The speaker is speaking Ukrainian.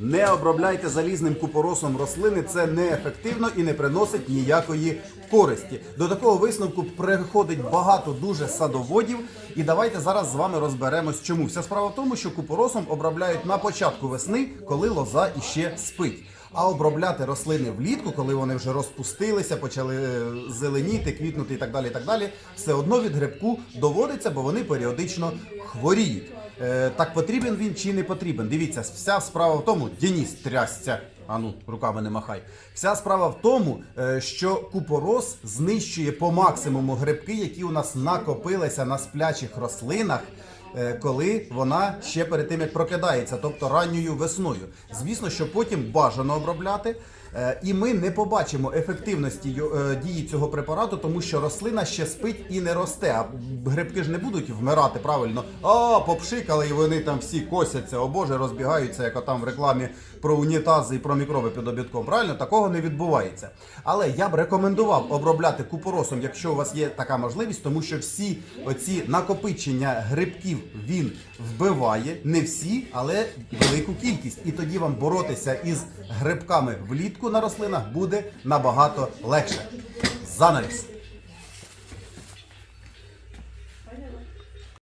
Не обробляйте залізним купоросом рослини, це неефективно і не приносить ніякої користі. До такого висновку приходить багато дуже садоводів. І давайте зараз з вами розберемось, чому. Вся справа в тому, що купоросом обробляють на початку весни, коли лоза іще спить. А обробляти рослини влітку, коли вони вже розпустилися, почали е, зеленіти, квітнути і так далі, і так далі, все одно від грибку доводиться, бо вони періодично хворіють. Е, так потрібен він чи не потрібен? Дивіться, вся справа в тому, Дініс трясця. А ну, руками не махай. Вся справа в тому, е, що купорос знищує по максимуму грибки, які у нас накопилися на сплячих рослинах. е, Коли вона ще перед тим як прокидається, тобто ранньою весною, звісно, що потім бажано обробляти, е, і ми не побачимо ефективності дії цього препарату, тому що рослина ще спить і не росте. А грибки ж не будуть вмирати правильно. А попшикали, і вони там всі косяться, о Боже, розбігаються, як там в рекламі про унітази і про мікроби під обідком. Правильно, такого не відбувається. Але я б рекомендував обробляти купоросом, якщо у вас є така можливість, тому що всі оці накопичення грибків він вбиває, не всі, але велику кількість. І тоді вам боротися із грибками влітку на рослинах буде набагато легше. Занавіс.